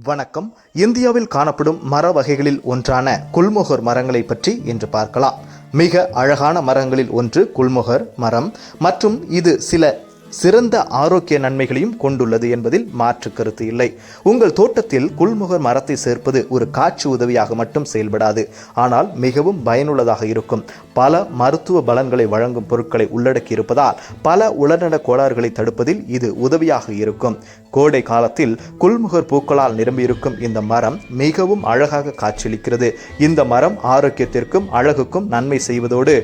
வணக்கம். இந்தியாவில் காணப்படும் மர வகைகளில் ஒன்றான குல்முகர் மரங்களை பற்றி இன்று பார்க்கலாம். மிக அழகான மரங்களில் ஒன்று குல்முகர் மரம். மற்றும் இது சில சிறந்த ஆரோக்கிய நன்மைகளையும் கொண்டுள்ளது என்பதில் மாற்று கருத்து இல்லை. உங்கள் தோட்டத்தில் குல்முகர் மரத்தை சேர்ப்பது ஒரு காட்சி உதவியாக மட்டும் செயல்படாது. ஆனால் மிகவும் பயனுள்ளதாக இருக்கும். பல மருத்துவ பலன்களை வழங்கும் பொருட்களை உள்ளடக்கி இருப்பதால் பல உடல்நல கோளாறுகளை தடுப்பதில் இது உதவியாக இருக்கும். கோடை காலத்தில் குல்முகர் பூக்களால் நிரம்பியிருக்கும் இந்த மரம் மிகவும் அழகாக காட்சியளிக்கிறது. இந்த மரம் ஆரோக்கியத்திற்கும் அழகுக்கும் நன்மை செய்வதோடு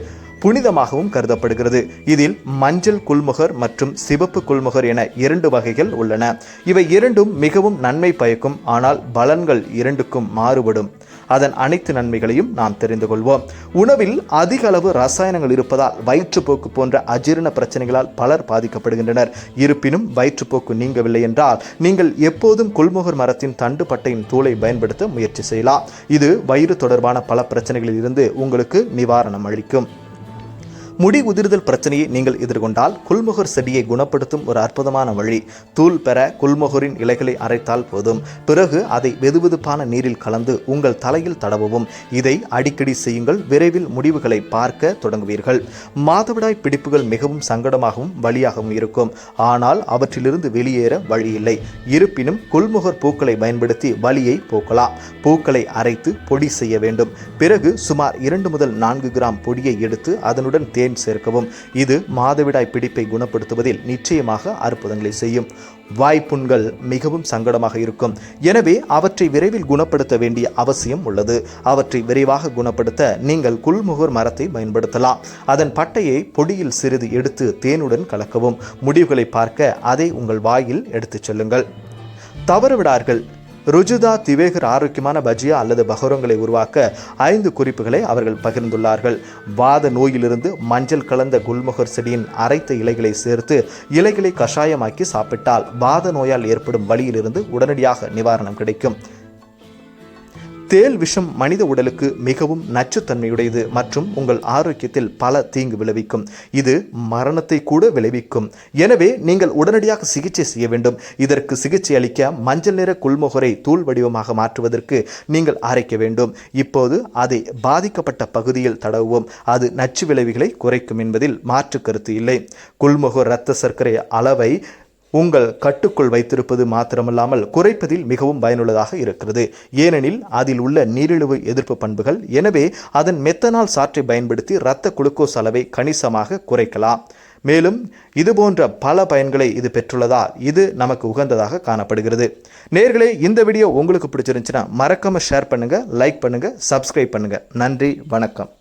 புனிதமாகவும் கருதப்படுகிறது. இதில் மஞ்சள் குல்முகர் மற்றும் சிவப்பு குல்முகர் என இரண்டு வகைகள் உள்ளன. இவை இரண்டும் மிகவும் நன்மை பயக்கும் ஆனால் பலன்கள் இரண்டுக்கும் மாறுபடும். அதன் அனைத்து நன்மைகளையும் நாம் தெரிந்து கொள்வோம். உணவில் அதிக அளவு ரசாயனங்கள் இருப்பதால் வயிற்றுப்போக்கு போன்ற அஜீரண பிரச்சனைகளால் பலர் பாதிக்கப்படுகின்றனர். இருப்பினும் வயிற்றுப்போக்கு நீங்கவில்லை என்றால் நீங்கள் எப்போதும் குல்முகர் மரத்தின் தண்டு பட்டையின் தூளை பயன்படுத்த முயற்சி செய்யலாம். இது வயிறு தொடர்பான பல பிரச்சனைகளில் இருந்து உங்களுக்கு நிவாரணம் அளிக்கும். முடி உதிர்தல் பிரச்சனையை நீங்கள் எதிர்கொண்டால் குல்முகர் செடியை குணப்படுத்தும் ஒரு அற்புதமான வழி. தூள் பெற குல்முகரின் இலைகளை அரைத்தால் போதும். பிறகு அதை வெதுவெதுப்பான நீரில் கலந்து உங்கள் தலையில் தடவவும். இதை அடிக்கடி செய்யுங்கள். விரைவில் முடிவுகளை பார்க்க தொடங்குவீர்கள். மாதவிடாய் பிடிப்புகள் மிகவும் சங்கடமாகவும் வழியாகவும் இருக்கும். ஆனால் அவற்றிலிருந்து வெளியேற வழி இல்லை இருப்பினும் குல்முகர் பூக்களை பயன்படுத்தி வலியை போக்கலாம். பூக்களை அரைத்து பொடி செய்ய வேண்டும். பிறகு சுமார் இரண்டு முதல் நான்கு கிராம் பொடியை எடுத்து அதனுடன் தேன் தேன் சேர்க்கவும்? இது மாதவிடாய் பிடிப்பை குணப்படுத்துவதில் நிச்சயமாக அற்புதங்களை செய்யும். வாய்ப்புண்கள் மிகவும் சங்கடமாக இருக்கும். எனவே அவற்றை விரைவில் குணப்படுத்த வேண்டிய அவசியம் உள்ளது. அவற்றை விரைவாக குணப்படுத்த நீங்கள் குல்முகர் மரத்தை பயன்படுத்தலாம். அதன் பட்டையை பொடியில் சிறிது எடுத்து தேனுடன் கலக்கவும். முடிவுகளை பார்க்க அதை உங்கள் வாயில் எடுத்துச் செல்லுங்கள். தவறுவிடார்கள் ருஜுதா திவேகர் ஆரோக்கியமான பஜியா அல்லது பகோரங்களை உருவாக்க ஐந்து குறிப்புகளை அவர்கள் பகிர்ந்துள்ளார்கள். வாத நோயிலிருந்து மஞ்சள் கலந்த குல்முகர் செடியின் அரைத்த இலைகளை சேர்த்து இலைகளை கஷாயமாக்கி சாப்பிட்டால் வாத நோயால் ஏற்படும் வழியிலிருந்து உடனடியாக நிவாரணம் கிடைக்கும். தேல் விஷம் மனித உடலுக்கு மிகவும் நச்சுத்தன்மையுடையது மற்றும் உங்கள் ஆரோக்கியத்தில் பல தீங்கு விளைவிக்கும். இது மரணத்தை கூட விளைவிக்கும். எனவே நீங்கள் உடனடியாக சிகிச்சை செய்ய வேண்டும். இதற்கு சிகிச்சை அளிக்க மஞ்சள் நிற குள்முகரை தூள் வடிவமாக மாற்றுவதற்கு நீங்கள் அரைக்க வேண்டும். இப்போது அதை பாதிக்கப்பட்ட பகுதியில் தடவுவோம். அது நச்சு விளைவுகளை குறைக்கும் என்பதில் மாற்று கருத்து இல்லை. குள்முகர் இரத்த சர்க்கரை அளவை உங்கள் கட்டுக்குள் வைத்திருப்பது மாத்திரமல்லாமல் குறைப்பதில் மிகவும் பயனுள்ளதாக இருக்கிறது. ஏனெனில் அதில் உள்ள நீரிழிவு எதிர்ப்பு பண்புகள் எனவே அதன் மெத்தனால் சாற்றை பயன்படுத்தி இரத்த குளுக்கோஸ் அளவை கணிசமாக குறைக்கலாம். மேலும் இது போன்ற பல பயன்களை இது பெற்றுள்ளதால் இது நமக்கு உகந்ததாக காணப்படுகிறது. நேர்களே இந்த வீடியோ உங்களுக்கு பிடிச்சிருந்துச்சுன்னா மறக்காமல் ஷேர் பண்ணுங்கள் லைக் பண்ணுங்கள் சப்ஸ்கிரைப் பண்ணுங்கள் நன்றி வணக்கம்.